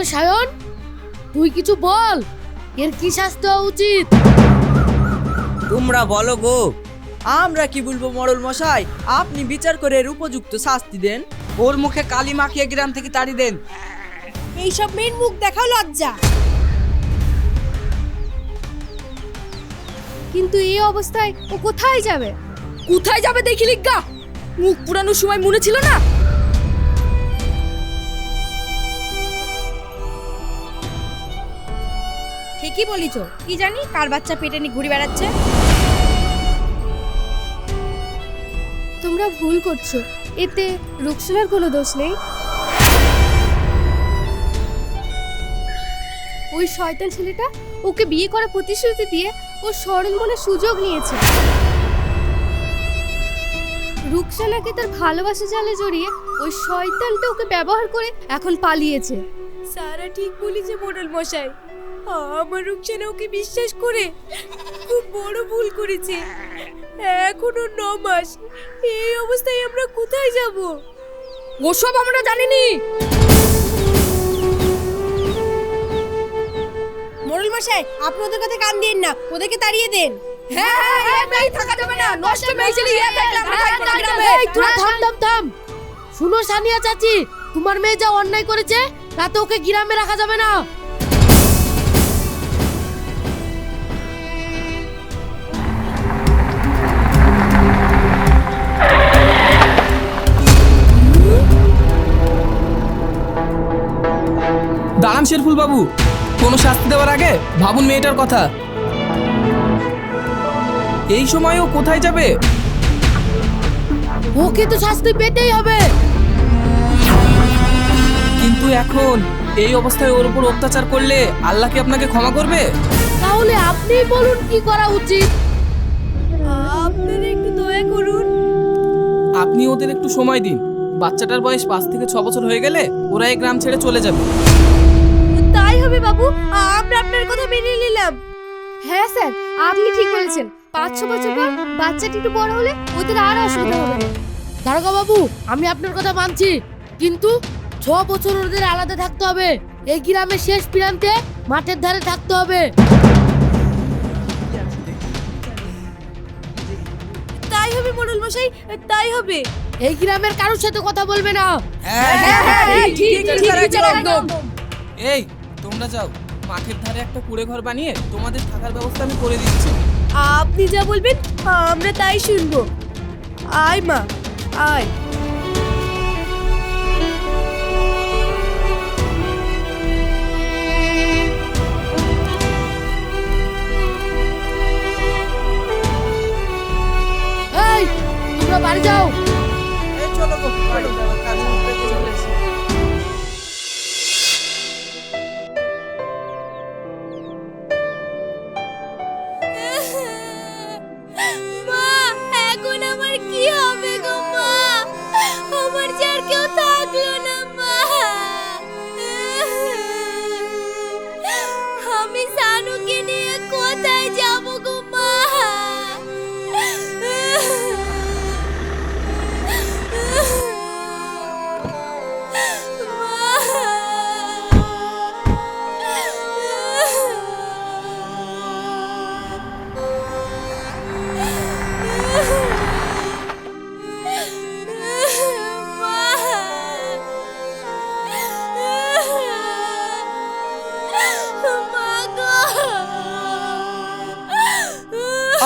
তাহলে সায়ন। তুই কিছু বল এর কি শাস্তি হওয়া উচিত? তোমরা বলো গো আমরা কি বলব মরল মশাই? আপনি বিচার করে এর উপযুক্ত শাস্তি দেন। ওর মুখে কালি মাখিয়ে গ্রাম থেকে তাড়ি দেন। এইসব মেয়ের মুখ দেখাও লজ্জা। কিন্তু এই অবস্থায় ও কোথায় যাবে? কোথায় যাবে দেখি লিগা মুখ পুরানোর সময় মনে ছিল না? ঠিকই বলিছ? কি জানি কার বাচ্চা পেটে নিয়ে ঘুরে বেড়াচ্ছে? তোমরা ভুল করছ। এতে রুকসানার কোনো দোষ নেই। ওই শয়তান ছেলেটা ওকে বিয়ে করার প্রতিশ্রুতি দিয়ে ও সরল মনে সুযোগ নিয়েছে। রুকসানাকে তার ভালোবাসা জালে জড়িয়ে ওই শয়তানটা ওকে ব্যবহার করে এখন পালিয়েছে। সারা ঠিক বলেছে মোড়ল মশাই। আমার রুকসানা ওকে বিশ্বাস করে। খুব বড় ভুল করেছে। এখনও ন মাস। এই অবস্থায় আমরা কোথায় যাব? ওসব আমরা জানিনি। মোড়ল মশাই আপনি ওদের কথা কান দিন না ওদেরকে তাড়িয়ে দেন। হ্যাঁ হ্যাঁ এই থাকা যাবে না নষ্ট এই তোরা থাম থাম থাম শুনো সানিয়া চাচি তোমার মেয়ে যা অন্যায় করেছে তাতে ওকে গ্রামে রাখা যাবে না। দাঁড়ান শেরফুল বাবু। কোনো শাস্তি দেওয়ার আগে ভাবুন মেয়েটার কথা। এই সময় ও কোথায় যাবে? ওকে তো শাস্তি পেতেই হবে। কিন্তু এখন এই অবস্থায় ওর উপর অত্যাচার করলে আল্লাহ কি আপনাকে ক্ষমা করবে? তাহলে আপনি বলুন কি করা উচিত। আপনারা একটু দয়া করুন। আপনি ওদের একটু সময় দিন। বাচ্চাটার বয়স পাঁচ থেকে ছ বছর হয়ে গেলে ওরা এই গ্রাম ছেড়ে চলে যাবে। হবে বাবু? আমরা আপনার কথা মেনে নিলাম। হ্যাঁ স্যার আপনি ঠিক বলেছেন। পাঁচ ছ বছর পর বাচ্চাটি একটু বড় হলে ওদের আর অসুবিধা হবে। না দারোগা বাবু আমি আপনার কথা মানছি কিন্তু ছ বছর ওদের আলাদা থাকতে হবে। এই গ্রামের শেষ প্রান্তে মাঠের ধারে থাকতে হবে। তাই হবে মোড়ল মশাই তাই হবে। এই গ্রামের কারোর সাথে কথা বলবে না। হ্যাঁ, ঠিক ঠিক এই তোমরা যাও মাঠের ধারে একটা কুড়ে ঘর বানিয়ে তোমাদের থাকার ব্যবস্থা আমি করে দিচ্ছি। আপনি যা বলবেন আমরা তাই শুনব। আয় মা আয়। এই তোমরা বাড়ি যাও। এই চলো গো বাড়ি যাওয়ার কাজ।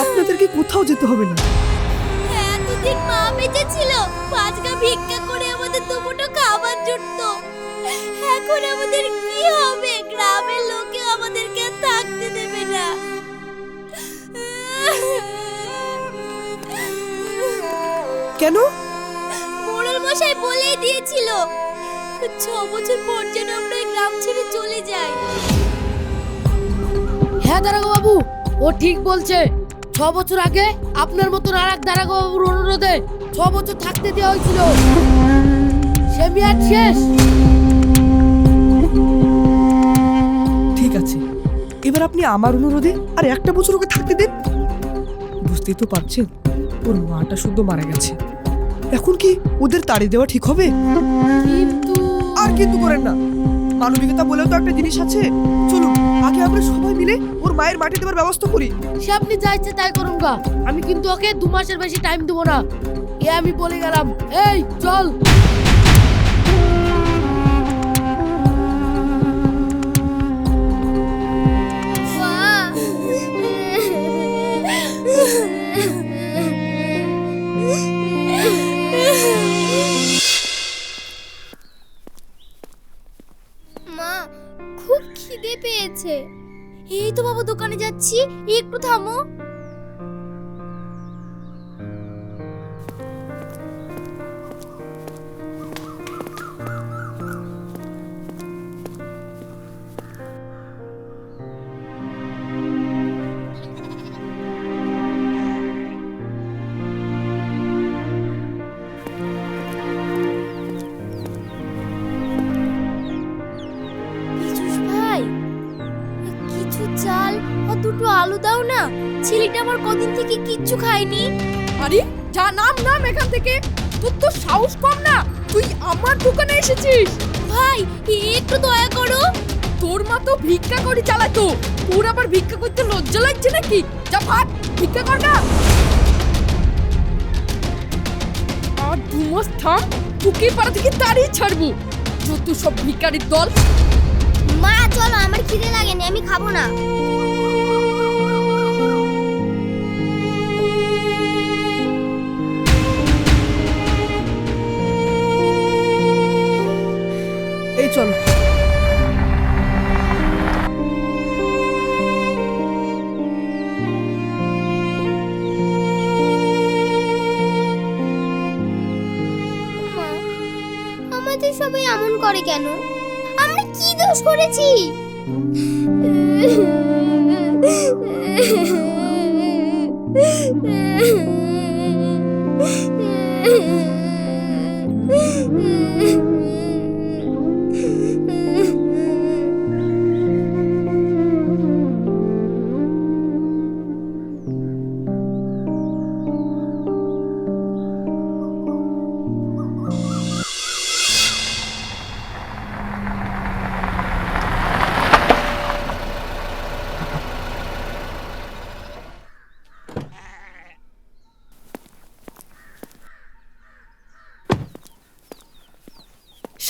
আপনাদেরকে কোথাও যেতে হবে না। এতদিন মা বেঁচে ছিল। পাঁচগা ভিক্ষা করে আমাদের দুমুটো খাবার জুটতো। এখন আমাদের কি হবে? গ্রামের লোকে আমাদেরকে থাকতে দেবে না। কেন? মোড়ল মশাই বলেই দিয়েছিল ছ বছর পর যেন আমরা গ্রাম ছেড়ে চলে যাই। হ্যাঁ দারোগা বাবু ও ঠিক বলছে। ছ বছর আগে আপনার মতন আর এক দারোগা বাবুর অনুরোধে ছ বছর থাকতে দেওয়া হয়েছিল। সে মেয়াদ শেষ। ঠিক আছে। এবার আপনি আমার অনুরোধে আর একটা বছর ওকে থাকতে দেন। বুঝতেই তো পারছেন ওর মাটা শুদ্ধ মারা গেছে। এখন কি ওদের তাড়ি দেওয়া ঠিক হবে? কিন্তু আর কিন্তু করেন না। মানবিকতা বলেও তো একটা জিনিস আছে। চলুন আগে আমরা সবাই মিলে ওর মায়ের মাটি দেবার ব্যবস্থা করি। সে আপনি যা ইচ্ছে তাই করুন গা। আমি কিন্তু ওকে দু মাসের বেশি টাইম দেবো না। এ আমি বলে গেলাম, এই, চল। যাচ্ছি একটু থামো। দাও না। ছেলেটা আমার কদিন থেকে কিচ্ছু খায়নি। আরে যা নাম নাম এখান থেকে। তোর তো সাহস কম না। তুই আমার দোকানে এসেছিস। ভাই একটু দয়া করো। তোর মা তো ভিক্ষা করে চালাতো। তোর আবার ভিক্ষা করতে লজ্জা লাগছে নাকি? যা ভাত ভিক্ষা কর না। আর দু মাস থাম তোকে পাড়া থেকে তাড়িয়ে ছাড়বো। যত সব ভিকারির দল। মা চলো আমার খিদে লাগেনি আমি খাব না। দোষ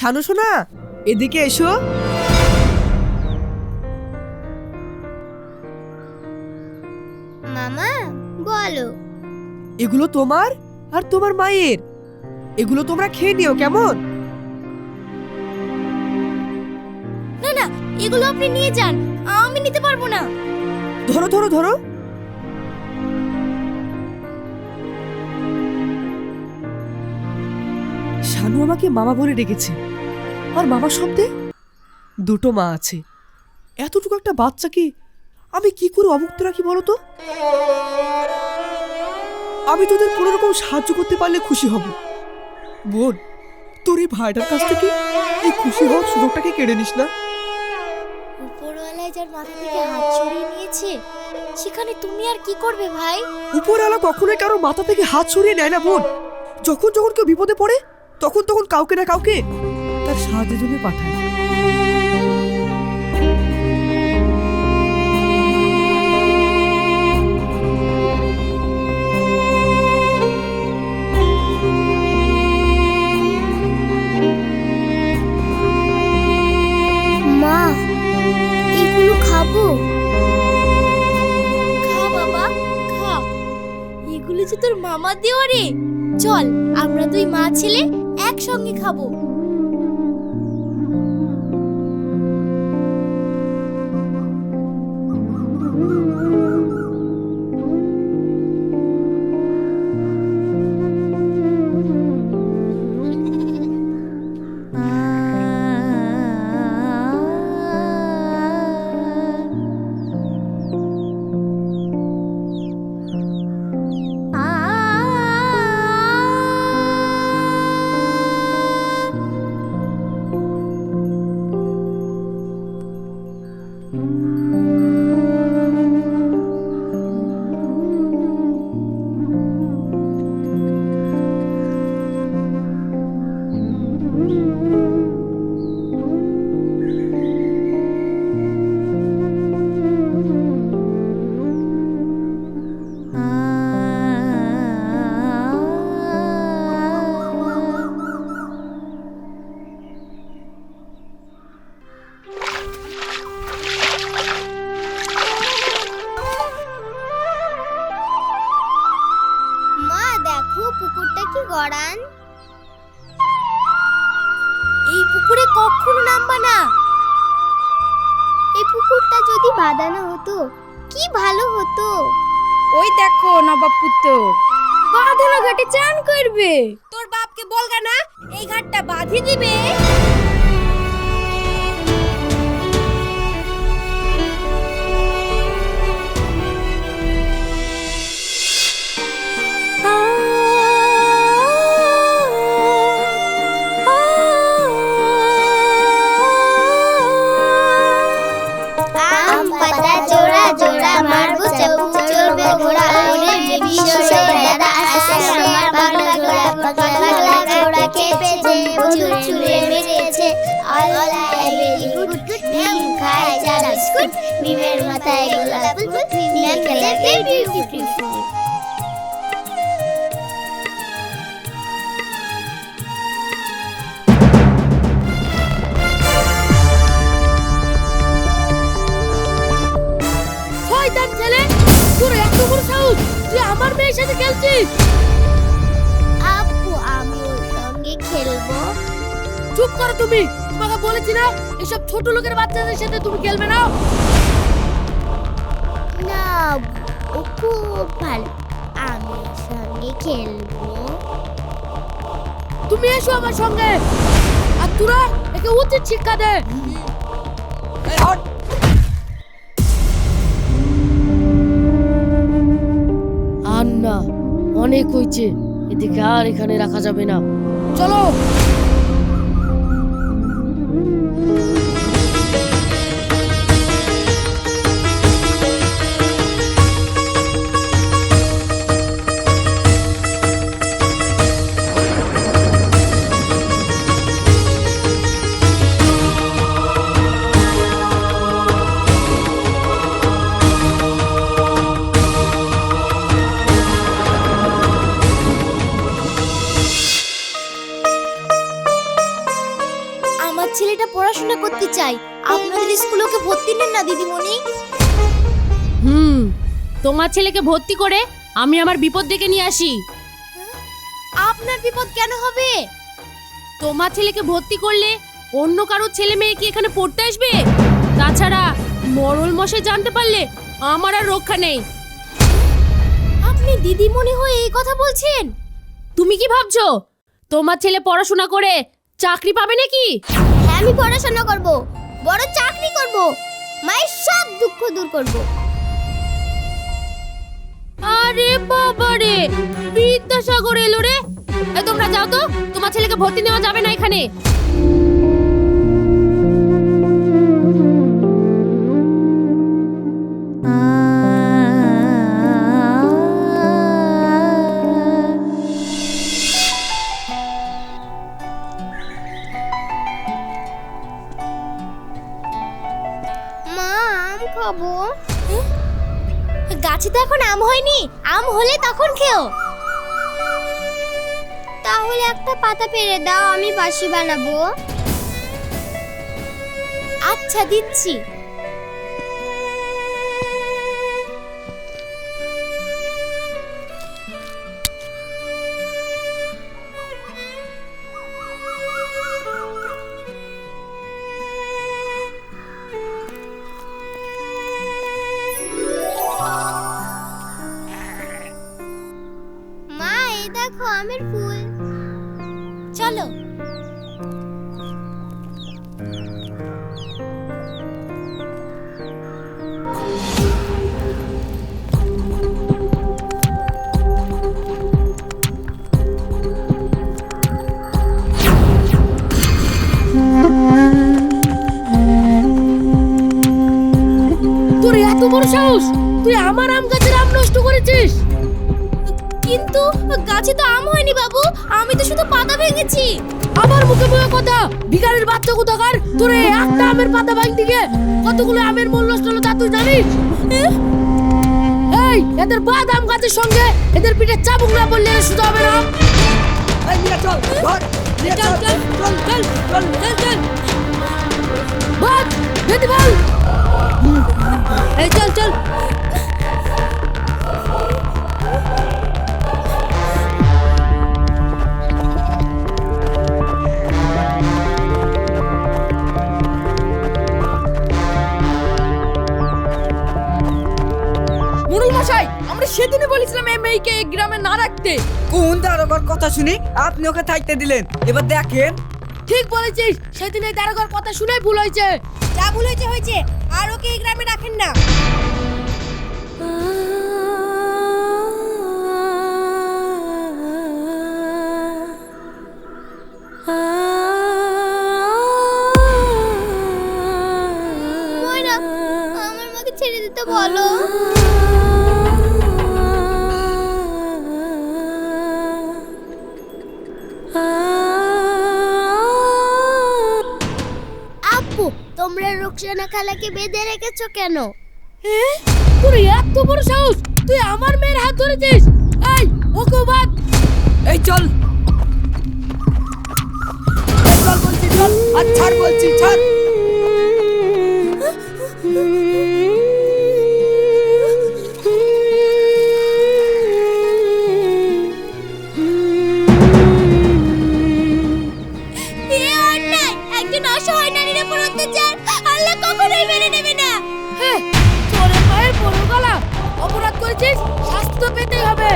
শানু শোনা এদিকে এসো। মামা বলো। এগুলো তোমার আর তোমার মায়ের? এগুলো তোমরা খেয়ে নিও কেমন? না না এগুলো আপনি নিয়ে যান আমি নিতে পারব না। ধরো ধরো ধরো। শানু আমাকে মামা বলে ডেকেছে। আর মামা শব্দে? দুটো মা আছে। এতটুকু একটা বাচ্চা বাচ্চাকে আমি কি করে অমুক্ত রাখি বলো তো আমি তোদের কোনো রকম সাহায্য করতে পারলে খুশি হব। বোন তোর এই ভাইটার কাছ থেকে এই খুশি হওয়ার সুযোগটাকে কেড়ে নিস না। উপরওয়ালায় যার মাথা থেকে হাত ছড়িয়ে নিয়েছে সেখানে তুমি আর কি করবে ভাই? উপরওয়ালা কখনোই কারও মাথা থেকে হাত সরিয়ে নেয় না বোন। যখন যখন কেউ বিপদে পড়ে তখন তখন কাউকে না কাউকে তার সাহায্যের জন্য পাঠায়। খাব? বাবা তোর মামা দেওয়া রে। চল, আমরা দুই মা ছেলে একসঙ্গে খাব। পুকুরে কখনো নামবা না। এই পুকুরটা যদি বাঁধানো হতো কি ভালো হতো? ওই দেখো নবাব পুত্র বাঁধানো ঘাটে চান করবে। তোর বাপকে বলগা না এই ঘাটটা বাঁধিয়ে দিবে। কেঁপেছে বন্ধুর চুলে মেরেছে। আল্লাহ ভেরি গুড মিম খায় চা বিস্কুট মিমের মাথায় গোলাপ ফুল মিম কালার বিউটিফুল শয়তান ছেলে, তোর এত বড় সাহস তুই আমার মেয়ের সাথে খেলছিস? খেলব। চুপ করো তুমি তোমাকে বলেছি না এসব ছোট লোকের বাচ্চাদের সাথে তুমি খেলবে না। না ও খুব ভালো। আমি ওর সঙ্গে খেলব। তুমি এসো আমার সঙ্গে আর তোরা একে উচিত শিক্ষা দে। আর না অনেক হয়েছে এদিকে আর এখানে রাখা যাবে না। চলো তোমার ছেলেকে ভর্তি করে আমি আমার বিপদ ডেকে নিয়ে আসি। আপনার বিপদ কেন হবে? তোমার ছেলেকে ভর্তি করলে অন্য কারোর ছেলে মেয়ে কি এখানে পড়তে আসবে? তাছাড়া মরল মশাই জানতে পারলে আমার আর রক্ষা নেই। আপনি দিদিমণি হয়ে এই কথা বলছেন? তুমি কি ভাবছ? তোমার ছেলে পড়াশোনা করে চাকরি পাবে নাকি? হ্যাঁ আমি পড়াশোনা করব বড় চাকরি করব। মায়ের সব দুঃখ দূর করব। আরে বাবা রে বিদ্যাসাগর এলো রে। তোমরা যাও তো, তোমার ছেলেকে ভর্তি নেওয়া যাবে না এখানে। মা, আম খাব। গাছে তো এখন আম হয়নি, আম হলে তখন খেও। তাহলে একটা পাতা পেরে দাও, আমি বাসি বানাবো। আচ্ছা দিচ্ছি। আমের ফুল। চলো। তোর এত বড় সাহস? তুই আমার আম গাছের আম নষ্ট করেছিস? কিন্তু গাছে তো আম হয়নি বাবু। আমি তো শুধু পাতা ভেঙেছি। আমার মুখে মুখে কথা ভিখারির বাচ্চা কোথাকার? তোর একটা আমের পাতা ভাঙ দিকে কতগুলো আমের মূল নষ্ট হলো তা তুই জানিস? এই এদের বাদাম গাছের সঙ্গে এদের পিঠে চাবুক না পড়লে শুধু হবে না। চল চল চল চল চল চল চল। চল বাদ বেটি বল। এই চল চল। সেদিনই বলেছিলাম এই মেয়েকে এই গ্রামে না রাখতে। কোন দারোগার কথা শুনি? আপনি ওকে থাকতে দিলেন। এবার দেখেন। ঠিক বলেছিস সেদিন এই দারোগার কথা শুনে ভুল হয়েছে। যা ভুল হয়েছে হয়েছে। আর ওকে এই গ্রামে রাখেন না। তোমরা রুকসানা খালাকে বেঁধে রেখেছো কেন? তোর এত বড় সাহস? তুই আমার মেয়ের হাত ধরেছিস? এই ওকে বাদ এই, চল। এই, চল বলছি, চল। আর ছাড় বলছি, ছাড়। পেতেই হবে।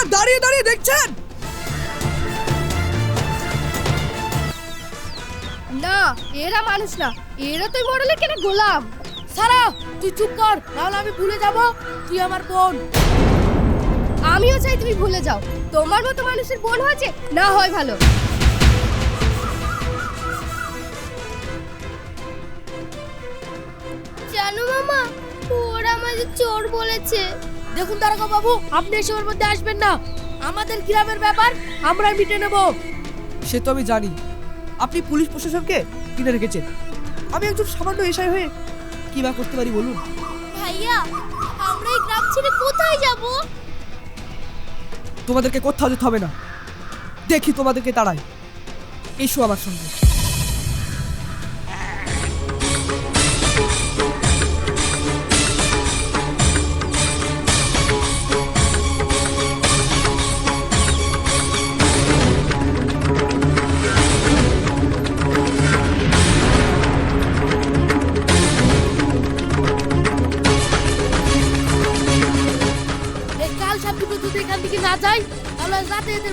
আপনারা দাঁড়িয়ে দাঁড়িয়ে দেখছেন। না এরা মানুষ না। এরা তুই মডেলে কেন গোলাম? সারা তুই চুপ কর নাহলে আমি ভুলে যাব। তুই আমার বোন। আমিও চাই তুমি ভুলে যাও। তোমার মতো মানুষের বোন হয়েছে না হয় ভালো। জানো মামা ওরা আমাদের চোর বলেছে। দেখুন দারোগা বাবু আপনি এসবের মধ্যে আসবেন না। আমাদের গ্রামের ব্যাপার আমরা মিটে নেব। সে তো আমি জানি। আপনি পুলিশ প্রশাসনকে কিনে রেখেছেন। আমি একজন সামান্য এসআই হয়ে কি বা করতে পারি বলুন? ভাইয়া আমরা এই গ্রাম ছেড়ে কোথায় যাব? তোমাদেরকে কোথাও যেতে হবে না। দেখি তোমাদেরকে তাড়াই। এসো আমার সঙ্গে।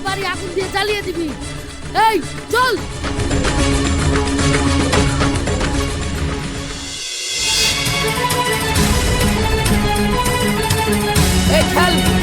বাড়ি আগুন দিয়ে জ্বালিয়ে দিবি এই চল help!